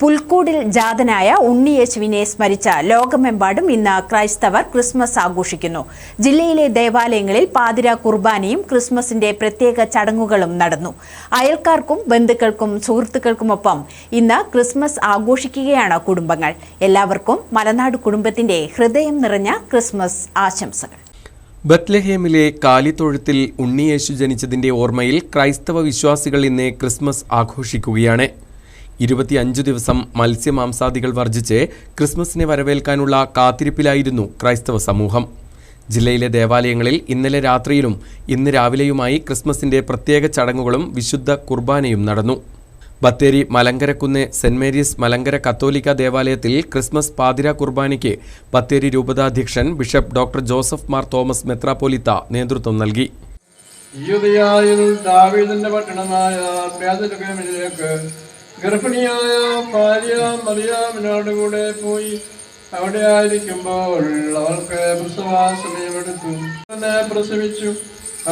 പുൽക്കൂടിൽ ജാതനായ ഉണ്ണിയേശുവിനെ സ്മരിച്ച ലോകമെമ്പാടും ഇന്ന് ക്രൈസ്തവർ ക്രിസ്മസ് ആഘോഷിക്കുന്നു. ജില്ലയിലെ ദേവാലയങ്ങളിൽ പാതിര കുർബാനയും ക്രിസ്മസിന്റെ പ്രത്യേക ചടങ്ങുകളും നടന്നു. അയൽക്കാർക്കും ബന്ധുക്കൾക്കും സുഹൃത്തുക്കൾക്കുമൊപ്പം ഇന്ന് ക്രിസ്മസ് ആഘോഷിക്കുകയാണ് കുടുംബങ്ങൾ. എല്ലാവർക്കും മലനാട് കുടുംബത്തിന്റെ ഹൃദയം നിറഞ്ഞ ക്രിസ്മസ് ആശംസകൾ. ബത്ലഹേമിലെ കാലിത്തൊഴുത്തിൽ ഉണ്ണിയേശു ജനിച്ചതിന്റെ ഓർമ്മയിൽ ക്രൈസ്തവ വിശ്വാസികൾ ഇന്ന് ക്രിസ്മസ് ആഘോഷിക്കുകയാണ്. ഇരുപത്തിയഞ്ചു ദിവസം മത്സ്യമാംസാദികൾ വർജിച്ച് ക്രിസ്മസിനെ വരവേൽക്കാനുള്ള കാത്തിരിപ്പിലായിരുന്നു ക്രൈസ്തവ സമൂഹം. ജില്ലയിലെ ദേവാലയങ്ങളിൽ ഇന്നലെ രാത്രിയിലും ഇന്ന് രാവിലെയുമായി ക്രിസ്മസിന്റെ പ്രത്യേക ചടങ്ങുകളും വിശുദ്ധ കുർബാനയും നടന്നു. ബത്തേരി മലങ്കരക്കുന്ന് സെന്റ് മേരീസ് മലങ്കര കത്തോലിക്ക ദേവാലയത്തിൽ ക്രിസ്മസ് പാതിര കുർബാനയ്ക്ക് Bathery രൂപതാധ്യക്ഷൻ bishop doctor Joseph Mar Thomas മെത്രാപ്പോലിത്ത നേതൃത്വം നൽകി. ദാവീദിന്റെ ഗർഭിണിയായ ഭാര്യ മറിയാമിനോട് കൂടെ പോയി. അവിടെ ആയിരിക്കുമ്പോൾ അവൾക്ക് പ്രസവാ സമയമെടുത്തു അവനെ പ്രസവിച്ചു.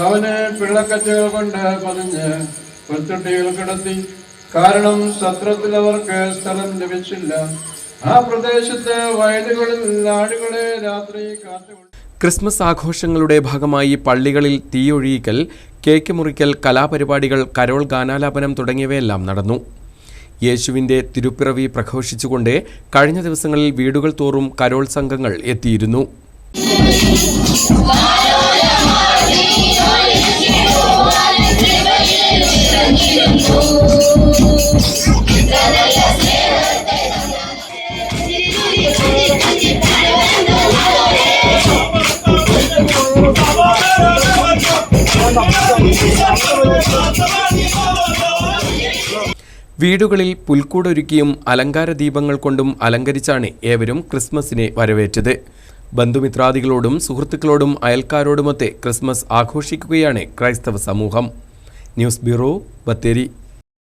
അവനെ പിള്ളക്കച്ചകൾ കൊണ്ട് പതിഞ്ഞ് പൊത്തുട്ടികൾ കിടത്തി. കാരണം സത്രത്തിൽ അവർക്ക് സ്ഥലം ലഭിച്ചില്ല. ആ പ്രദേശത്തെ വയലുകളിൽ ആടുകളെ രാത്രി കാത്തുകൊണ്ടു ക്രിസ്മസ് ആഘോഷങ്ങളുടെ ഭാഗമായി പള്ളികളിൽ തീയൊഴിയിക്കൽ കേക്ക് മുറിക്കൽ കലാപരിപാടികൾ കരോൾ ഗാനാലാപനം തുടങ്ങിയവയെല്ലാം നടന്നു. യേശുവിന്റെ തിരുപ്പിറവി പ്രഘോഷിച്ചുകൊണ്ട് കഴിഞ്ഞ ദിവസങ്ങളിൽ വീടുകൾ തോറും കരോൾ സംഘങ്ങൾ എത്തിയിരുന്നു. വീടുകളിൽ പുൽക്കൂടൊരുക്കിയും അലങ്കാര ദീപങ്ങൾ കൊണ്ടും അലങ്കരിച്ചാണ് ഏവരും ക്രിസ്മസിനെ വരവേറ്റത്. ബന്ധുമിത്രാദികളോടും സുഹൃത്തുക്കളോടും അയൽക്കാരോടുമൊത്തെ ക്രിസ്മസ് ആഘോഷിക്കുകയാണ് ക്രൈസ്തവ സമൂഹം. News bureau Bathery.